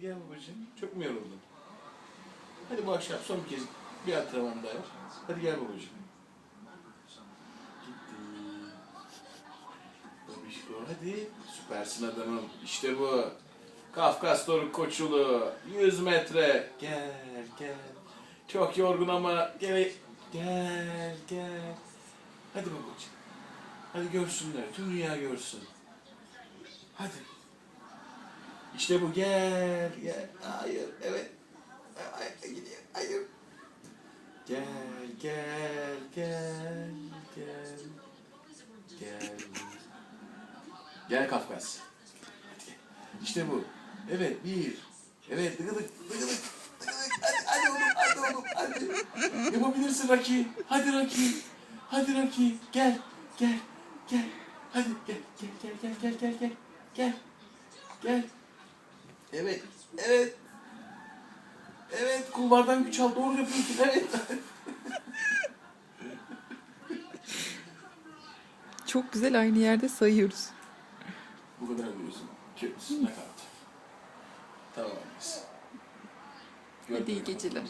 Hadi gel babacığım. Çok mu yoruldun? Hadi bu akşam son bir kez bir antrenman daha yap. Hadi gel babacığım. Babişko hadi. Süpersin adamım. İşte bu. Kafkas Doruk Koçulu. 100 metre. Gel gel. Çok yorgun ama gel. Gel gel. Hadi babacığım. Hadi görsünler. Tüm dünya görsün. Hadi. İşte bu gel gel. Hayır evet. Hayır gidiyor. Hayır. Gel gel gel gel. Gel. Gel Kafkas. İşte bu. Evet bir. Evet dıgıdık dıgıdık. Hadi, hadi oğlum hadi oğlum hadi. Yapabilirsin Raki. Hadi Raki. Hadi Raki. Gel gel gel. Hadi gel gel gel gel gel gel. Gel. Gel. Evet. Evet. Evet kulvardan güç al doğru yapıyorsun evet. Çok güzel aynı yerde sayıyoruz. Bu kadar biliyorsun. Kötüsün ne kadar. Tamam. Hadi iyi geceler.